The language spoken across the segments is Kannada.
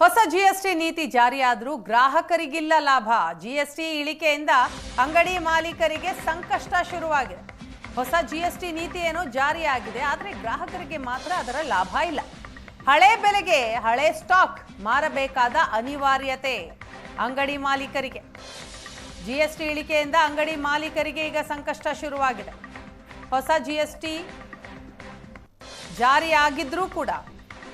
ಹೊಸ ಜಿಎಸ್ಟಿ ನೀತಿ ಜಾರಿಯಾದರೂ ಗ್ರಾಹಕರಿಗಿಲ್ಲ ಲಾಭ. ಜಿಎಸ್ಟಿ ಇಳಿಕೆಯಿಂದ ಅಂಗಡಿ ಮಾಲೀಕರಿಗೆ ಸಂಕಷ್ಟ ಶುರುವಾಗಿದೆ. ಹೊಸ ಜಿಎಸ್ಟಿ ನೀತಿ ಏನೋ ಜಾರಿಯಾಗಿದೆ, ಆದರೆ ಗ್ರಾಹಕರಿಗೆ ಮಾತ್ರ ಅದರ ಲಾಭ ಇಲ್ಲ. ಹಳೆ ಬೆಲೆಗೆ ಹಳೆ ಸ್ಟಾಕ್ ಮಾರಬೇಕಾದ ಅನಿವಾರ್ಯತೆ ಅಂಗಡಿ ಮಾಲೀಕರಿಗೆ. ಜಿಎಸ್ಟಿ ಇಳಿಕೆಯಿಂದ ಅಂಗಡಿ ಮಾಲೀಕರಿಗೆ ಈಗ ಸಂಕಷ್ಟ ಶುರುವಾಗಿದೆ. ಹೊಸ ಜಿಎಸ್ಟಿ ಜಾರಿಯಾಗಿದ್ರೂ ಕೂಡ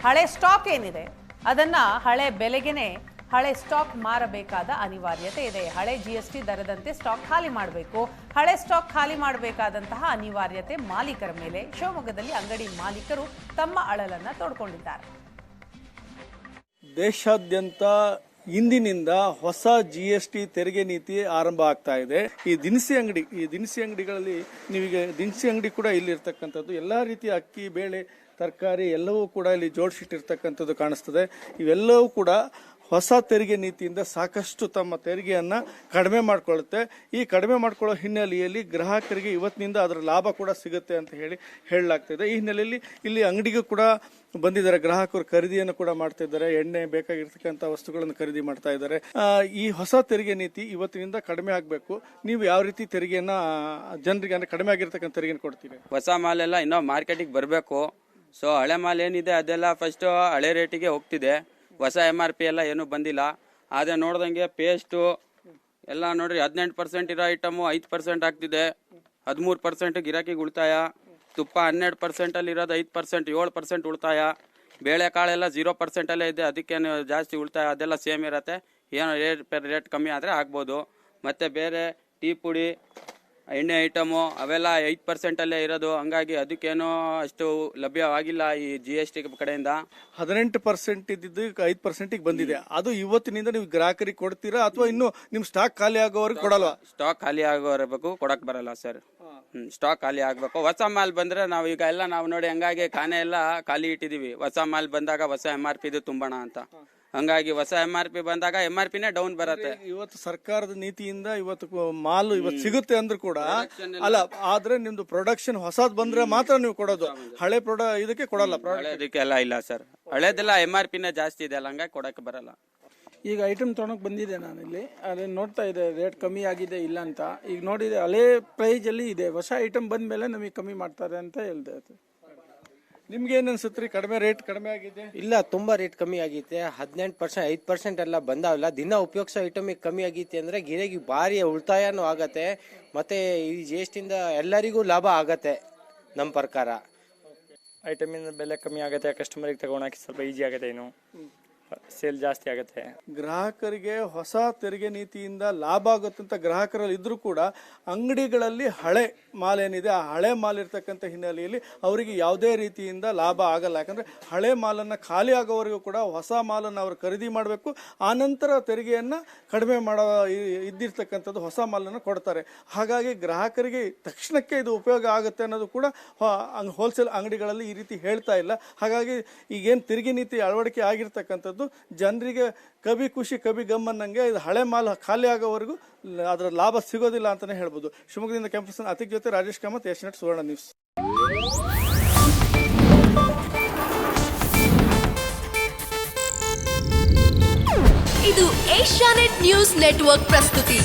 ಹಳೆ ಸ್ಟಾಕ್ ಏನಿದೆ ಅದನ್ನ ಹಳೆ ಬೆಲೆಗೆನೆ ಹಳೆ ಸ್ಟಾಕ್ ಮಾರಬೇಕಾದ ಅನಿವಾರ್ಯತೆ ಇದೆ. ಹಳೆ ಜಿ ಎಸ್ ಟಿ ದರದಂತೆ ಸ್ಟಾಕ್ ಖಾಲಿ ಮಾಡಬೇಕು. ಹಳೆ ಸ್ಟಾಕ್ ಖಾಲಿ ಮಾಡಬೇಕಾದಂತಹ ಅನಿವಾರ್ಯತೆ ಮಾಲೀಕರ ಮೇಲೆ. ಶಿವಮೊಗ್ಗದಲ್ಲಿ ಅಂಗಡಿ ಮಾಲೀಕರು ತಮ್ಮ ಅಳಲನ್ನ ತೋಡ್ಕೊಂಡಿದ್ದಾರೆ. ದೇಶಾದ್ಯಂತ ಇಂದಿನಿಂದ ಹೊಸ ಜಿ ಎಸ್ ಟಿ ತೆರಿಗೆ ನೀತಿ ಆರಂಭ ಆಗ್ತಾ ಇದೆ. ಈ ದಿನಸಿ ಅಂಗಡಿ, ಈ ದಿನಸಿ ಅಂಗಡಿಗಳಲ್ಲಿ ನಿಮಗೆ ದಿನಸಿ ಅಂಗಡಿ ಕೂಡ ಇಲ್ಲಿ ಇರ್ತಕ್ಕಂಥದ್ದು. ಎಲ್ಲಾ ರೀತಿಯ ಅಕ್ಕಿ, ಬೇಳೆ, ತರಕಾರಿ ಎಲ್ಲವೂ ಕೂಡ ಇಲ್ಲಿ ಜೋಡಿಸಿಟ್ಟಿರ್ತಕ್ಕಂಥದ್ದು ಕಾಣಿಸ್ತದೆ. ಇವೆಲ್ಲವೂ ಕೂಡ ಹೊಸ ತೆರಿಗೆ ನೀತಿಯಿಂದ ಸಾಕಷ್ಟು ತಮ್ಮ ತೆರಿಗೆಯನ್ನ ಕಡಿಮೆ ಮಾಡಿಕೊಳ್ಳುತ್ತೆ. ಈ ಕಡಿಮೆ ಮಾಡಿಕೊಳ್ಳೋ ಹಿನ್ನೆಲೆಯಲ್ಲಿ ಗ್ರಾಹಕರಿಗೆ ಇವತ್ತಿನಿಂದ ಅದರ ಲಾಭ ಕೂಡ ಸಿಗುತ್ತೆ ಅಂತ ಹೇಳಿ ಹೇಳಲಾಗ್ತಿದೆ. ಈ ಹಿನ್ನೆಲೆಯಲ್ಲಿ ಇಲ್ಲಿ ಅಂಗಡಿಗೂ ಕೂಡ ಬಂದಿದ್ದಾರೆ. ಗ್ರಾಹಕರು ಖರೀದಿಯನ್ನು ಕೂಡ ಮಾಡ್ತಾ ಇದ್ದಾರೆ. ಎಣ್ಣೆ ಬೇಕಾಗಿರ್ತಕ್ಕಂಥ ವಸ್ತುಗಳನ್ನು ಖರೀದಿ ಮಾಡ್ತಾ ಇದ್ದಾರೆ. ಈ ಹೊಸ ತೆರಿಗೆ ನೀತಿ ಇವತ್ತಿನಿಂದ ಕಡಿಮೆ ಆಗಬೇಕು. ನೀವು ಯಾವ ರೀತಿ ತೆರಿಗೆಯನ್ನ, ಜನರಿಗೆ ಅಂದರೆ ಕಡಿಮೆ ಆಗಿರ್ತಕ್ಕಂಥ ತೆರಿಗೆನ ಕೊಡ್ತೀವಿ ಹೊಸ ಮಾಲೆಲ್ಲ ಇನ್ನೂ ಮಾರ್ಕೆಟಿಗೆ ಬರಬೇಕು. ಸೊ ಹಳೆ ಮಾಲ್ ಏನಿದೆ ಅದೆಲ್ಲ ಫಸ್ಟು ಹಳೆ ರೇಟಿಗೆ ಹೋಗ್ತಿದೆ. ಹೊಸ ಎಂ ಆರ್ ಪಿ ಎಲ್ಲ ಏನೂ ಬಂದಿಲ್ಲ. ಆದರೆ ನೋಡ್ದಂಗೆ ಪೇಸ್ಟು ಎಲ್ಲ ನೋಡ್ರಿ, ಹದಿನೆಂಟು ಪರ್ಸೆಂಟ್ ಇರೋ ಐಟಮು ಐದು ಪರ್ಸೆಂಟ್ ಆಗ್ತಿದೆ. ಹದಿಮೂರು ಪರ್ಸೆಂಟ್ ಗಿರಾಕಿಗೆ ಉಳಿತಾಯ. ತುಪ್ಪ ಹನ್ನೆರಡು ಪರ್ಸೆಂಟಲ್ಲಿ ಇರೋದು ಐದು ಪರ್ಸೆಂಟ್ ಏಳು ಪರ್ಸೆಂಟ್ ಉಳಿತಾಯ. ಬೇಳೆಕಾಳೆಲ್ಲ ಜೀರೋ ಪರ್ಸೆಂಟಲ್ಲೇ ಇದೆ, ಅದಕ್ಕೇನು ಜಾಸ್ತಿ ಉಳಿತಾಯ, ಅದೆಲ್ಲ ಸೇಮ್ ಇರತ್ತೆ. ಏನೋ ರೇಟ್ ರೇಟ್ ಕಮ್ಮಿ ಆದರೆ ಆಗ್ಬೋದು. ಮತ್ತು ಬೇರೆ ಟೀ ಪುಡಿ ಎಣ್ಣೆ ಐಟಮು ಅವೆಲ್ಲ ಐದು ಪರ್ಸೆಂಟಲ್ಲೇ ಇರೋದು. ಹಂಗಾಗಿ ಅದಕ್ಕೇನೋ ಅಷ್ಟು ಲಭ್ಯವಾಗಿಲ್ಲ ಈ ಜಿ ಎಸ್ ಟಿ ಕಡೆಯಿಂದ. ಹದಿನೆಂಟು ಪರ್ಸೆಂಟ್ ಇದ್ದಿದ್ದು ಐದು ಪರ್ಸೆಂಟಿಗೆ ಬಂದಿದೆ. ಅದು ಇವತ್ತಿನಿಂದ ನೀವು ಗ್ರಾಹಕರಿಗೆ ಕೊಡ್ತೀರಾ ಅಥವಾ ಇನ್ನು ನಿಮ್ಮ ಸ್ಟಾಕ್ ಖಾಲಿ ಆಗೋವರೆಗೆ ಕೊಡಲ್ವಾ? ಸ್ಟಾಕ್ ಖಾಲಿ ಆಗೋರಬೇಕು ಕೊಡಕ್ ಬರಲ್ಲ ಸರ್. ಸ್ಟಾಕ್ ಖಾಲಿ ಆಗಬೇಕು. ಹೊಸ ಮಾಲ್ ಬಂದ್ರೆ ನಾವು ಈಗ ಎಲ್ಲ ನಾವು ನೋಡಿ ಹಂಗಾಗಿ ಖಾನೆ ಎಲ್ಲ ಖಾಲಿ ಇಟ್ಟಿದೀವಿ. ಹೊಸ ಮಾಲ್ ಬಂದಾಗ ಹೊಸ ಎಂ ಆರ್ ಪಿ ಇದು ತುಂಬೋಣ ಅಂತ. ಹಂಗಾಗಿ ಹೊಸ ಎಂ ಆರ್ ಪಿ ಬಂದಾಗ ಎಂ ಆರ್ ಪಿನೇ ಡೌನ್ ಬರುತ್ತೆ. ಇವತ್ತು ಸರ್ಕಾರದ ನೀತಿಯಿಂದ ಇವತ್ತು ಮಾಲು ಮಾಲ್ ಇವತ್ತು ಸಿಗುತ್ತೆ ಅಂದ್ರೂ ಕೂಡ ಅಲ್ಲ ಆದ್ರೆ ನಿಮ್ದು ಪ್ರೊಡಕ್ಷನ್ ಹೊಸದ್ ಬಂದ್ರೆ ಮಾತ್ರ ನೀವು ಕೊಡೋದು. ಹಳೆ ಪ್ರೊಡ ಇದಕ್ಕೆ ಕೊಡಲ್ಲ ಇದಕ್ಕೆಲ್ಲ ಇಲ್ಲ ಸರ್ ಹಳೆದೆಲ್ಲ ಎಂ ಆರ್ ಪಿನೇ ಜಾಸ್ತಿ ಇದೆ ಅಲ್ಲ ಹಂಗಾಗಿ ಕೊಡಕ್ ಬರಲ್ಲ. ಈಗ ಐಟಮ್ ತೊಗೊಂಡೋಗಿ ಬಂದಿದೆ ನಾನಿಲ್ಲಿ. ಅದೇ ನೋಡ್ತಾ ಇದೆ ರೇಟ್ ಕಮ್ಮಿ ಆಗಿದೆ ಇಲ್ಲ ಅಂತ. ಈಗ ನೋಡಿದೆ ಹಳೆ ಪ್ರೈಸ್ ಅಲ್ಲಿ ಇದೆ. ಹೊಸ ಐಟಮ್ ಬಂದ ಮೇಲೆ ನಮಗೆ ಕಮ್ಮಿ ಮಾಡ್ತಾರೆ ಅಂತ ಹೇಳ್ತಾ ಅದು. ನಿಮ್ಗೆ ಏನ್ ಅನ್ಸುತ್ರಿ? ಕಡಿಮೆ ರೇಟ್ ಕಡಿಮೆ ಆಗಿದೆ? ಇಲ್ಲ ತುಂಬಾ ರೇಟ್ ಕಮ್ಮಿ ಆಗೈತೆ ಹದಿನೆಂಟು ಪರ್ಸೆಂಟ್ ಐದು ಪರ್ಸೆಂಟ್ ಎಲ್ಲ ಬಂದಾವಲ್ಲ ದಿನ ಉಪಯೋಗಿಸೋ ಐಟಮಿಗೆ ಕಮ್ಮಿ ಆಗೈತೆ ಅಂದ್ರೆ ಗಿರಾಕಿ ಭಾರಿ ಉಳಿತಾಯನೂ ಆಗತ್ತೆ. ಮತ್ತೆ ಈ ಜಿ ಎಸ್ ಟಿಯಿಂದ ಎಲ್ಲರಿಗೂ ಲಾಭ ಆಗತ್ತೆ ನಮ್ಮ ಪ್ರಕಾರ. ಐಟಮಿನ ಬೆಲೆ ಕಮ್ಮಿ ಆಗುತ್ತೆ ಕಸ್ಟಮರಿಗೆ ತಗೊಳಕ್ಕೆ ಸ್ವಲ್ಪ ಈಜಿ ಆಗುತ್ತೆ ಇನ್ನು ಸೇಲ್ ಜಾಸ್ತಿ ಆಗುತ್ತೆ. ಗ್ರಾಹಕರಿಗೆ ಹೊಸ ತೆರಿಗೆ ನೀತಿಯಿಂದ ಲಾಭ ಆಗುತ್ತಂತ ಗ್ರಾಹಕರಲ್ಲಿ ಇದ್ರೂ ಕೂಡ ಅಂಗಡಿಗಳಲ್ಲಿ ಹಳೆ ಮಾಲ್ ಏನಿದೆ, ಆ ಹಳೆ ಮಾಲ್ ಇರ್ತಕ್ಕಂಥ ಹಿನ್ನೆಲೆಯಲ್ಲಿ ಅವರಿಗೆ ಯಾವುದೇ ರೀತಿಯಿಂದ ಲಾಭ ಆಗಲ್ಲ. ಯಾಕಂದ್ರೆ ಹಳೆ ಮಾಲನ್ನು ಖಾಲಿ ಆಗೋವರೆಗೂ ಕೂಡ ಹೊಸ ಮಾಲನ್ನು ಅವರು ಖರೀದಿ ಮಾಡಬೇಕು. ಆನಂತರ ತೆರಿಗೆಯನ್ನು ಕಡಿಮೆ ಮಾಡೋ ಇದ್ದಿರ್ತಕ್ಕಂಥದ್ದು ಹೊಸ ಮಾಲನ್ನು ಕೊಡ್ತಾರೆ. ಹಾಗಾಗಿ ಗ್ರಾಹಕರಿಗೆ ತಕ್ಷಣಕ್ಕೆ ಇದು ಉಪಯೋಗ ಆಗುತ್ತೆ ಅನ್ನೋದು ಕೂಡ ಹೋಲ್ಸೇಲ್ ಅಂಗಡಿಗಳಲ್ಲಿ ಈ ರೀತಿ ಹೇಳ್ತಾ ಇಲ್ಲ. ಹಾಗಾಗಿ ಈಗೇನು ತೆರಿಗೆ ನೀತಿ ಅಳವಡಿಕೆ ಆಗಿರ್ತಕ್ಕಂಥದ್ದು ಜನರಿಗೆ ಕವಿ ಖುಷಿ, ಕವಿ ಗಮ್ ಅನ್ನಂಗೆ ಇದು ಹಳೆ ಮಾಲ್ ಖಾಲಿ ಆಗೋವರೆಗೂ ಅದರ ಲಾಭ ಸಿಗೋದಿಲ್ಲ ಅಂತಾನೆ ಹೇಳ್ಬೋದು. ಶಿವಮೊಗ್ಗದಿಂದ ಕ್ಯಾಂಪಸ್ ಅತಿಕ್ ಜೊತೆ ರಾಜೇಶ್ ಕಾಮತ್, ಏಷ್ಯಾನೆಟ್, ಸುವರ್ಣ ನ್ಯೂಸ್. ಇದು ಏಷ್ಯಾನೆಟ್ ನ್ಯೂಸ್ ನೆಟ್ವರ್ಕ್ ಪ್ರಸ್ತುತಿ.